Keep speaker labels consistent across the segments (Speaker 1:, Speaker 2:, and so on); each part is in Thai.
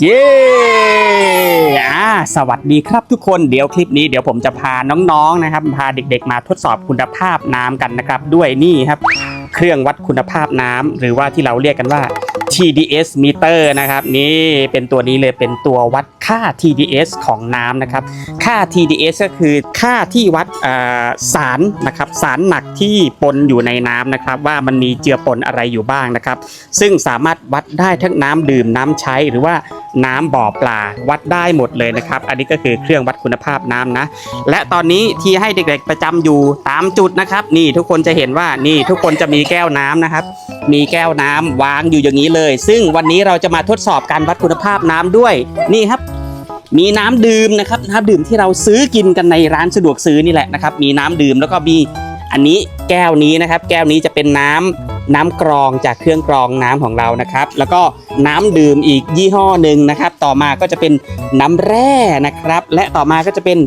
Speaker 1: เย้อ่าสวัสดีครับทุกคนเดี๋ยวคลิปนี้เดี๋ยวผมจะพาน้องๆนะครับ พาเด็กๆมาทดสอบคุณภาพน้ำกันนะครับ ด้วยนี่ครับ เครื่องวัดคุณภาพน้ำหรือว่าที่เราเรียกกันว่า TDS meter นะครับ นี่เป็นตัวนี้เลยเป็นตัววัด ค่า TDS ของน้ำนะครับ ค่า TDS ก็คือค่าที่วัดสารนะครับสารหนักที่ปนอยู่ในน้ำนะครับ ว่ามันมีเจือปนอะไรอยู่บ้างนะครับ ซึ่งสามารถวัดได้ทั้งน้ำดื่มน้ำใช้หรือว่าน้ำบ่อปลาวัดได้หมดเลยนะครับ อันนี้ก็คือเครื่องวัดคุณภาพน้ำนะ และตอนนี้ที่ให้เด็กๆประจำอยู่ตามจุดนะครับ นี่ทุกคนจะเห็นว่านี่ทุกคนจะมีแก้วน้ำนะครับ มีแก้วน้ำวางอยู่อย่างนี้เลย ซึ่งวันนี้เราจะมาทดสอบการวัดคุณภาพน้ำด้วยนี่ครับ มีน้ำดื่มนะครับน้ำดื่มที่เราซื้อกินกันในร้านสะดวกซื้อนี่แหละนะครับ มีน้ำดื่มแล้วก็มีอันนี้แก้วนี้นะครับ แก้วนี้จะเป็นน้ำน้ำกรองจากเครื่องกรองน้ำของเรานะครับ แล้วก็น้ำดื่มอีกยี่ห้อหนึ่งนะครับ ต่อมาก็จะเป็นน้ำแร่นะครับ และต่อมาก็จะเป็น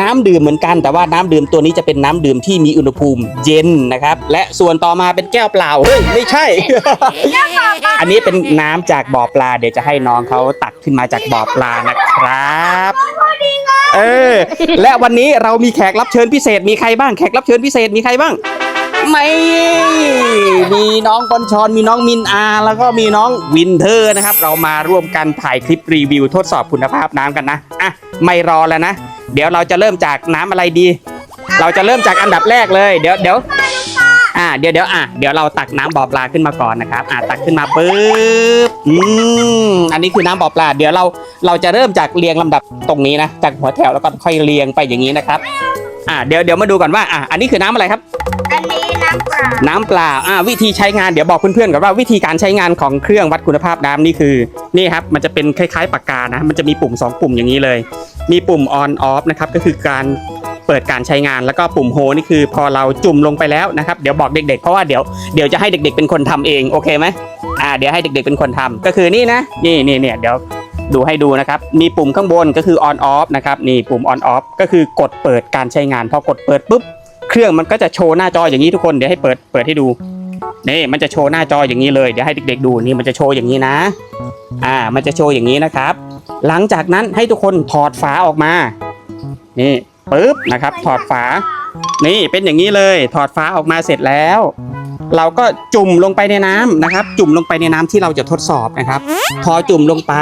Speaker 1: น้ำดื่มเหมือนกันแต่ว่าน้ำดื่มตัวนี้จะเป็นน้ำดื่มที่มีอุณหภูมิเย็นนะครับ และส่วนต่อมาเป็นแก้วเปล่าเฮ้ยไม่ใช่ อันนี้เป็นน้ำจากบ่อปลา เดี๋ยวจะให้น้องเขาตักขึ้นมาจากบ่อปลานะครับเออและวันนี้เรามีแขกรับเชิญพิเศษมีใครบ้างแขกรับเชิญพิเศษมีใครบ้าง ไม่ มีน้องกอนชอนมีน้องมินอา แล้วก็มีน้องวินเทอร์นะครับ เรามาร่วมกันถ่ายคลิปรีวิวทดสอบคุณภาพน้ำกันนะอะไม่รอแล้วนะ เดี๋ยวเราจะเริ่มจากน้ำอะไรดี เราจะเริ่มจากอันดับแรกเลย เดี๋ยวเดี๋ยวอ่าเดี๋ยวเดี๋ยวอะเดี๋ยวเราตักน้ำบ่อปลาขึ้นมาก่อนนะครับอะตักขึ้นมาปุ๊บอืมอันนี้คือน้ำบ่อปลา เดี๋ยวเราเราจะเริ่มจากเรียงลำดับตรงนี้นะจากหัวแถวแล้วก็ค่อยเรียงไปอย่างนี้นะครับ อ่าเดี๋ยวเดี๋ยวมาดูก่อนว่าอะอันนี้คือน้ำอะไรครับ
Speaker 2: อันนี้น้ำเปล่า
Speaker 1: น้ำเปล่าอ่าวิธีใช้งานเดี๋ยวบอกเพื่อนๆก่อนว่าวิธีการใช้งานของเครื่องวัดคุณภาพน้ำนี่คือนี่ครับมันจะเป็นคล้ายๆปากกานะมันจะมีปุ่ม 2 ปุ่มอย่างนี้เลย มีปุ่ม on off นะครับก็คือการเปิดการใช้งานแล้วก็ปุ่มโฮนี่คือพอเราจุ่มลงไปแล้วนะครับเดี๋ยวบอกเด็กๆ เพราะว่าเดี๋ยวเดี๋ยวจะให้เด็กๆเป็นคนทำเองโอเคไหมอ่าเดี๋ยวให้เด็กๆเป็นคนทำก็คือนี่นะนี่นี่เนี่ยเดี๋ยวดูให้ดูนะครับ มีปุ่มข้างบนก็คือ on off นะครับนี่ปุ่ม on off ก็คือกดเปิดการใช้งาน พอกดเปิดปุ๊บ เครื่องมันก็จะโชว์หน้าจออย่างนี้ทุกคนเดี๋ยวให้เปิดเปิดให้ดูนี่มันจะโชว์หน้าจออย่างนี้เลยเดี๋ยวให้เด็กๆดูนี่มันจะโชว์อย่างนี้นะ อ่ามันจะโชว์อย่างนี้นะครับ หลังจากนั้นให้ทุกคนถอดฝาออกมา นี่ปึ๊บนะครับ ถอดฝา นี่เป็นอย่างนี้เลย ถอดฝาออกมาเสร็จแล้ว เราก็จุ่มลงไปในน้ำนะครับ จุ่มลงไปในน้ำที่เราจะทดสอบนะครับ พอจุ่มลงไป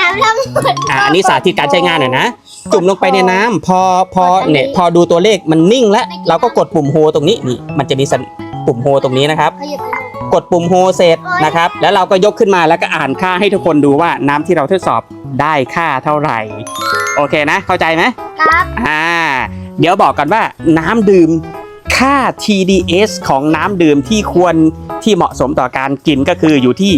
Speaker 2: น้ำเริ่มหมด
Speaker 1: อ่าอันนี้สาธิตการใช้งานหน่อยนะ จุ่มลงไปในน้ำพอพอเนี่ยพอดูตัวเลขมันนิ่งแล้ว เราก็กดปุ่มโฮตรงนี้นี่มันจะมีสัญปุ่มโฮตรงนี้นะครับ
Speaker 2: เขาหยุด
Speaker 1: กดปุ่มโฮเสร็จนะครับ แล้วเราก็ยกขึ้นมาแล้วก็อ่านค่าให้ทุกคนดูว่าน้ำที่เราทดสอบได้ค่าเท่าไหร่ โอเคนะ เข้าใจไหม
Speaker 2: ครับ
Speaker 1: อ่า เดี๋ยวบอกกันว่าน้ำดื่มค่า TDS ของน้ำดื่มที่ควรที่เหมาะสมต่อการกินก็คืออยู่ที่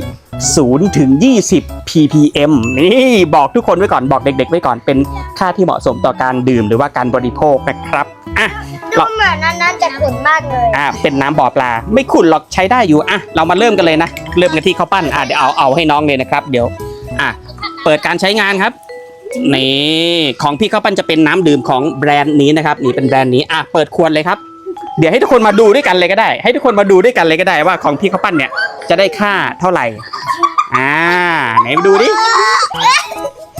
Speaker 1: 0 ถึง 20 ppm นี่บอกทุกคนไว้ก่อนบอกเด็กๆไว้ก่อนเป็นค่าที่เหมาะสมต่อการดื่มหรือว่าการบริโภคนะครับ อะ
Speaker 2: ดูเหมือนนั้นน่าจะขุ่นมากเลย
Speaker 1: อ่าเป็นน้ำบ่อปลา ไม่ขุ่นหรอกใช้ได้อยู่อะเรามาเริ่มกันเลยนะ เริ่มกันที่ข้าวปั้นอะเดี๋ยวเอาเอาให้น้องเลยนะครับ เดี๋ยว อะเปิดการใช้งานครับนี่ของพี่ข้าวปั้นจะเป็นน้ำดื่มของแบรนด์นี้นะครับนี่เป็นแบรนด์นี้อะเปิดขวดเลยครับ เดี๋ยวให้ทุกคนมาดูด้วยกันเลยก็ได้ ให้ทุกคนมาดูด้วยกันเลยก็ได้ว่าของพี่ข้าวปั้นเนี่ยจะได้ค่าเท่าไหร่อ่าไหนมาดูดิ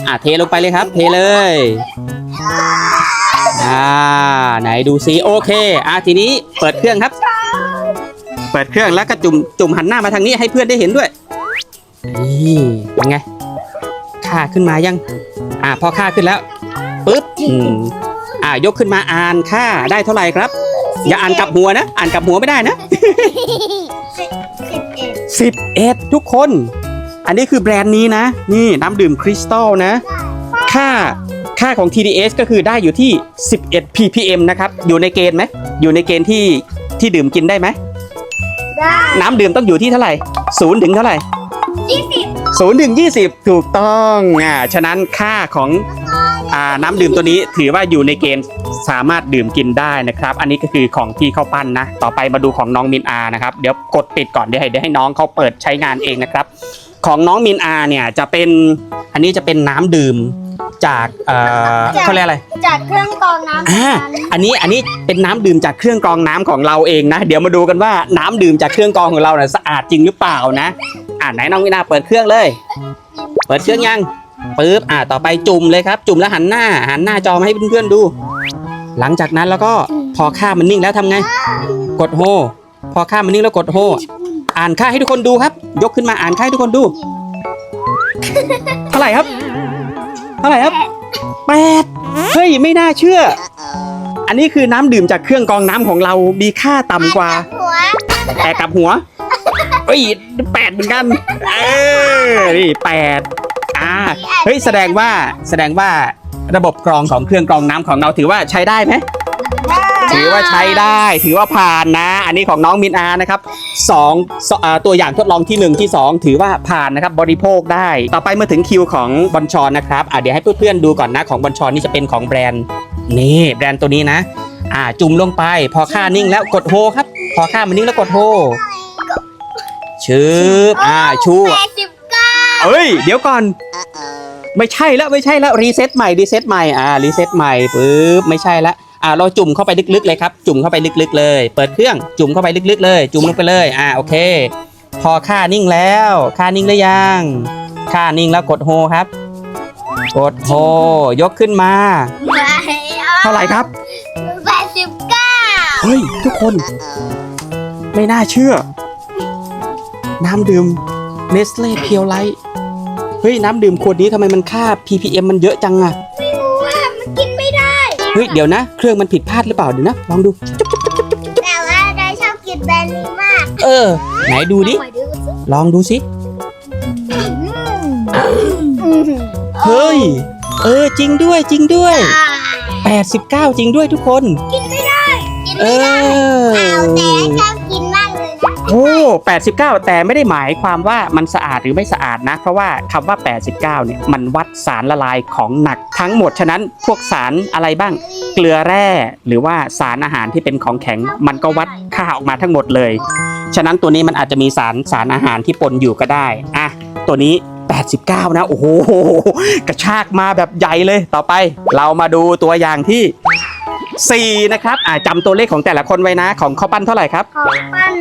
Speaker 1: อะเทลงไปเลยครับ เทเลย อ่า ไหนดูซิโอเค อะทีนี้เปิดเครื่องครับ เปิดเครื่องแล้วก็จุ่มจุ่มหันหน้ามาทางนี้ให้เพื่อนได้เห็นด้วยนี่เป็นไงค่าขึ้นมายัง อ่าพอค่าขึ้นแล้วปุ๊บอืมอ่ายกขึ้นมาอ่านค่าได้เท่าไหร่ครับ อย่าอ่านกลับหัวนะ อ่านกลับหัวไม่ได้นะ
Speaker 2: สิบเอ็ด
Speaker 1: 11 ทุกคน อันนี้คือแบรนด์นี้นะ นี่น้ำดื่มคริสตัลนะ ค่า ค่าของ TDS ก็คือได้อยู่ที่ 11 ppm นะครับ อยู่ในเกณฑ์ไหม อยู่ในเกณฑ์ที่ที่ดื่มกินได้ไหม
Speaker 2: ได้
Speaker 1: น้ำดื่มต้องอยู่ที่เท่าไหร่ศูนย์ถึงเท่าไหร่
Speaker 2: ยี่สิบ
Speaker 1: ศูนย์ถึงยี่สิบถูกต้องอ่าฉะนั้นค่าของอ่าน้ำดื่มตัวนี้ถือว่าอยู่ในเกณฑ์สามารถดื่มกินได้นะครับ อันนี้ก็คือของพี่เข้าปั้นนะ ต่อไปมาดูของน้องมินอานะครับ เดี๋ยวกดปิดก่อนเดี๋ยวให้เดี๋ยวให้น้องเขาเปิดใช้งานเองนะครับ ของน้องมินอาเนี่ยจะเป็นอันนี้จะเป็นน้ำดื่ม จากเอ่อเขาเรียกอะไร
Speaker 2: จากเครื่องกรองน้ำ
Speaker 1: อ่า อันนี้อันนี้เป็นน้ำดื่มจากเครื่องกรองน้ำของเราเองนะ เดี๋ยวมาดูกันว่าน้ำดื่มจากเครื่องกรองของเราเนี่ยสะอาดจริงหรือเปล่านะ อ่าไหนน้องวินาเปิดเครื่องเลย เปิดเครื่องยังปึ๊บอ่าต่อไปจุ่มเลยครับ จุ่มแล้วหันหน้าหันหน้าจอมาให้เพื่อนๆดู หลังจากนั้นแล้วก็พอค่ามันนิ่งแล้วทำไง กดโฮ พอค่ามันนิ่งแล้วกดโฮ อ่านค่าให้ทุกคนดูครับ ยกขึ้นมาอ่านค่าให้ทุกคนดู เท่าไหร่ครับ เท่าไหร่ครับแปดเฮ้ยไม่น่าเชื่อ อันนี้คือน้ำดื่มจากเครื่องกรองน้ำของเรามีค่าต่ำกว่า
Speaker 2: หัว
Speaker 1: แปดกับหัวเฮ้ยแปดเหมือนกันเออนี่แปดอ่าเฮ้ยแสดงว่าแสดงว่าระบบกรองของเครื่องกรองน้ำของเราถือว่าใช้ได้ไหม ถือว่าใช้ได้ ถือว่าผ่านนะ อันนี้ของน้องมินอานะครับสองสอ่าตัวอย่างทดลองที่หนึ่งที่สองถือว่าผ่านนะครับบริโภคได้ ต่อไปมาถึงคิวของบอลชอนนะครับอะเดี๋ยวให้เพื่อนๆดูก่อนนะของบอลชอนนี่จะเป็นของแบรนด์นี่แบรนด์ตัวนี้นะ อ่าจุ่มลงไป พอค่านิ่งแล้วกดโฮครับ พอค่ามันนิ่งแล้วกดโฮชืบอ่าชู
Speaker 2: แปดสิบเก้า
Speaker 1: เอ้ย เดี๋ยวก่อนไม่ใช่แล้วไม่ใช่แล้วรีเซ็ตใหม่รีเซ็ตใหม่อ่ารีเซ็ตใหม่ปึ๊บไม่ใช่แล้ว อ่าเราจุ่มเข้าไปลึกๆเลยครับ จุ่มเข้าไปลึกๆเลย เปิดเครื่องจุ่มเข้าไปลึกๆเลย จุ่มลงไปเลยอ่าโอเค พอค่านิ่งแล้วค่านิ่งหรือยังค่านิ่งแล้วกดโฮครับ กดโฮยกขึ้นมา เท่าไหร่ครับ
Speaker 2: แปดสิบเก้า
Speaker 1: เฮ้ยทุกคน ไม่น่าเชื่อ น้ำดื่มเนสเล่เพียวไลท์เฮ้ย น้ำดื่มขวดนี้ทำไมมันค่า ppm มันเยอะจังอะ
Speaker 2: ไม่รู้ว่ามันกินไม่ได้
Speaker 1: เฮ้ยเดี๋ยวนะ เครื่องมันผิดพลาดหรือเปล่าเดี๋ยวนะลองดู
Speaker 2: แต่ว่าได้ชอบกินแบรนด์นี้มาก
Speaker 1: เออ ไหนดูดิ
Speaker 2: ขอดูสิ
Speaker 1: ลองดูสิเฮ้ย เออจริงด้วยจริงด้วย 89 จริงด้วยทุกคน
Speaker 2: กินไม่ได้ กิน
Speaker 1: เอ
Speaker 2: ไม่ได้
Speaker 1: อ
Speaker 2: เอาแต่ชอ
Speaker 1: 89 แต่ไม่ได้หมายความว่ามันสะอาดหรือไม่สะอาดนะ เพราะว่าคำว่า 89 เนี่ยมันวัดสารละลายของหนักทั้งหมด ฉะนั้นพวกสารอะไรบ้าง เกลือแร่ หรือว่าสารอาหารที่เป็นของแข็ง มันก็วัดค่าออกมาทั้งหมดเลย ฉะนั้นตัวนี้มันอาจจะมีสารสารอาหารที่ปนอยู่ก็ได้ อะ ตัวนี้ 89 นะ โอ้โห กระชากมาแบบใหญ่เลย ต่อไป เรามาดูตัวอย่างที่ 4 นะครับอ่าจำตัวเลขของแต่ละคนไว้นะ ของข้าวปั้นเท่าไหร่ครับ
Speaker 2: ของปั้น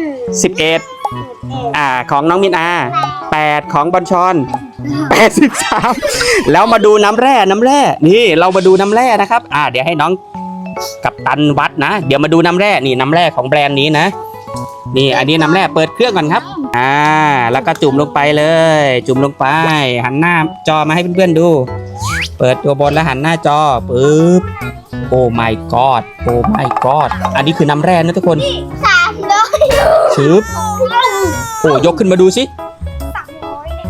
Speaker 1: 11อ่าของน้องมินอา 8 ของบอลชอน 83 แล้วมาดูน้ำแร่น้ำแร่ นี่เรามาดูน้ำแร่นะครับ อ่า เดี๋ยวให้น้องกับตันวัดนะ เดี๋ยวมาดูน้ำแร่ นี่น้ำแร่ของแบรนด์นี้นะ นี่อันนี้น้ำแร่เปิดเครื่องก่อนครับ อ่า แล้วก็จุ่มลงไปเลย จุ่มลงไป หันหน้าจอมาให้เพื่อนๆดู เปิดตัวบนแล้วหันหน้าจอปึ๊บ โอ้ my god โอ้ my god อันนี้คือน้ำแร่นะทุกคน
Speaker 2: สามร้อย
Speaker 1: ชึบโอ้ยกขึ้นมาดูสิ
Speaker 2: สามร้อยเนี่ย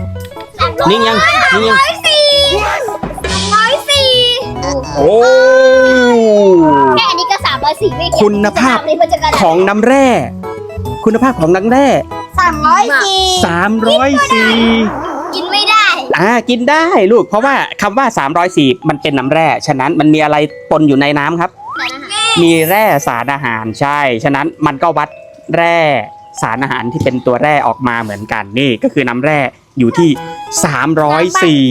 Speaker 1: นิ่งยังนิ่งยัง
Speaker 2: ร้อยสี่ร้อยสี่
Speaker 1: โอ้
Speaker 2: แค่อันนี้ก็สามร้อยสี่ไม่เกี่ยว
Speaker 1: คุณภาพ
Speaker 2: จะมันจะกระดาษ
Speaker 1: ของน้ำแร่ คุณภาพของน้ำแร่
Speaker 2: สามร้อยสี่
Speaker 1: 304
Speaker 2: กินไม่ได้
Speaker 1: อ่ากินได้ลูกเพราะว่าคำว่า 304 มันเป็นน้ำแร่ ฉะนั้นมันมีอะไรปนอยู่ในน้ำครับ มีแร่สารอาหารใช่ ฉะนั้นมันก็วัดแร่สารอาหารที่เป็นตัวแร่ออกมาเหมือนกันนี่ก็คือน้ำแร่อยู่ที่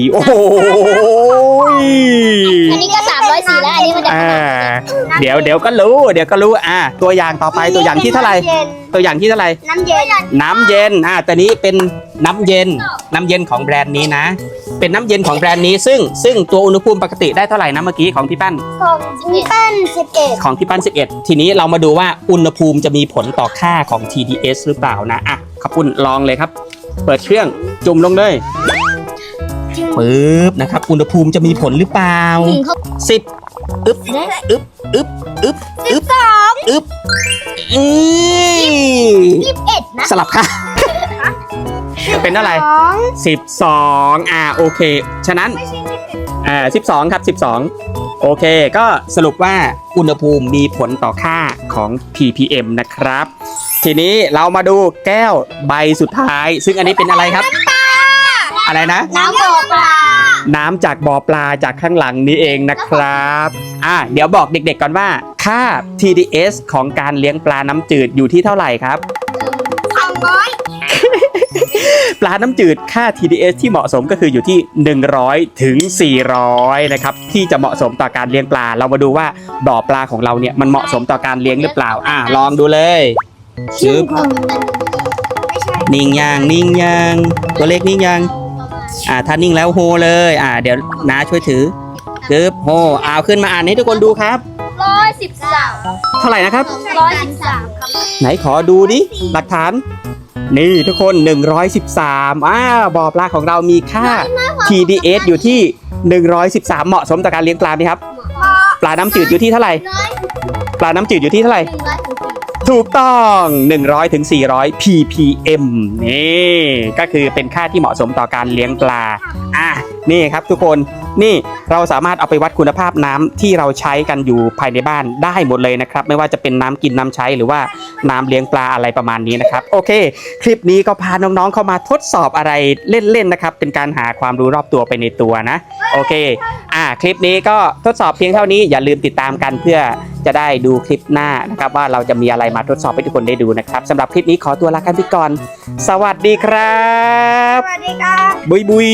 Speaker 1: 304 โอ้โห
Speaker 2: อันนี้ก็สามร้อยสี่แล้วอันนี้มันจะ
Speaker 1: อ่าเดี๋ยวเดี๋ยวก็รู้ เดี๋ยวก็รู้อ่าตัวอย่างต่อไปตัวอย่างที่เท่าไหร่ ตัวอย่างที่เท่าไหร่
Speaker 2: น้ำเย็น
Speaker 1: น้ำเย็น อ่าตัวนี้เป็นน้ำเย็น น้ำเย็นของแบรนด์นี้นะ เป็นน้ำเย็นของแบรนด์นี้ ซึ่งซึ่งตัวอุณหภูมิปกติได้เท่าไหร่นะเมื่อกี้ของพี่ปั้น
Speaker 2: ของพี่ปั้นสิบเอ็ด
Speaker 1: ของพี่ปั้น 11 ทีนี้เรามาดูว่าอุณหภูมิจะมีผลต่อค่าของ TDS หรือเปล่านะ อะขับปุ้นลองเลยครับ เปิดเครื่องจุ่มลงเลย ปึ๊บนะครับ อุณหภูมิจะมีผลหรือเปล่า
Speaker 2: หนึ่งเขา
Speaker 1: 10อึ๊บอึ๊บอึ๊บอึ๊บอึ๊บ
Speaker 2: สอง
Speaker 1: อึ๊บอือ
Speaker 2: ยี่สิบเอ็ดนะ
Speaker 1: สลับค่ะ เป็นเท่าไหร่
Speaker 2: สอง
Speaker 1: 12อ่าโอเค ฉะนั้น
Speaker 2: ไม่ใช่ยี่สิบเอ็ด
Speaker 1: อ่า12 ครับ 12 โอเค ก็สรุปว่าอุณหภูมิมีผลต่อค่าของ ppm นะครับ ทีนี้เรามาดูแก้วใบสุดท้าย ซึ่งอันนี้เป็นอะไรครับ อะไรนะ
Speaker 2: น้ำบ่อปลา
Speaker 1: น้ำจากบ่อปลาจากข้างหลังนี้เองนะครับ อ่าเดี๋ยวบอกเด็กๆก่อนว่า ค่า TDS ของการเลี้ยงปลาน้ำจืดอยู่ที่เท่าไหร่ครับ
Speaker 2: สองร้อย
Speaker 1: ปลาน้ำจืดค่า TDS ที่เหมาะสมก็คืออยู่ที่ 100 ถึง 400 นะครับ ที่จะเหมาะสมต่อการเลี้ยงปลา เรามาดูว่าบ่อปลาของเราเนี่ยมันเหมาะสมต่อการเลี้ยงหรือเปล่า อะลองดูเลยชึบ
Speaker 2: ไม่ใช่
Speaker 1: นิ่งยางนิ่งยางตัวเล็กนิ่งยาง อ่าถ้านิ่งแล้วโฮเลย อ่า เดี๋ยวน้าช่วยถือปึ๊บโฮเอาขึ้นมาอ่านให้ทุกคนดูครับ
Speaker 3: ร้อยสิบสาม
Speaker 1: เท่าไหร่นะครับ
Speaker 3: ร้อยสิบสามครับ
Speaker 1: ไหนขอดูดิหลักฐาน นี่ทุกคน 113อ้าวบ่อปลาของเรามีค่า TDS อยู่ที่ 113 เหมาะสมต่อการเลี้ยงปลาไหมครับ ปลาน้ำจืดอยู่ที่เท่าไหร่
Speaker 2: ร้อย
Speaker 1: ปลาน้ำจืดอยู่ที่เท่าไหร่
Speaker 2: หนึ่งร้อยถึงสี่
Speaker 1: ถูกต้อง 100ถึง400 ppm นี่ก็คือเป็นค่าที่เหมาะสมต่อการเลี้ยงปลาอะนี่ครับทุกคนนี่เราสามารถเอาไปวัดคุณภาพน้ำที่เราใช้กันอยู่ภายในบ้านได้หมดเลยนะครับ ไม่ว่าจะเป็นน้ำกินน้ำใช้หรือว่าน้ำเลี้ยงปลาอะไรประมาณนี้นะครับ โอเค คลิปนี้ก็พาน้องๆเข้ามาทดสอบอะไรเล่นๆนะครับ เป็นการหาความรู้รอบตัวไปในตัวนะ โอเค อ่าคลิปนี้ก็ทดสอบเพียงเท่านี้อย่าลืมติดตามกันเพื่อจะได้ดูคลิปหน้านะครับว่าเราจะมีอะไรมาทดสอบให้ทุกคนได้ดูนะครับสำหรับคลิปนี้ขอตัวลากัพี่ก่อน สวัสดีครับ
Speaker 2: สวัสดีครับ
Speaker 1: บุยบุย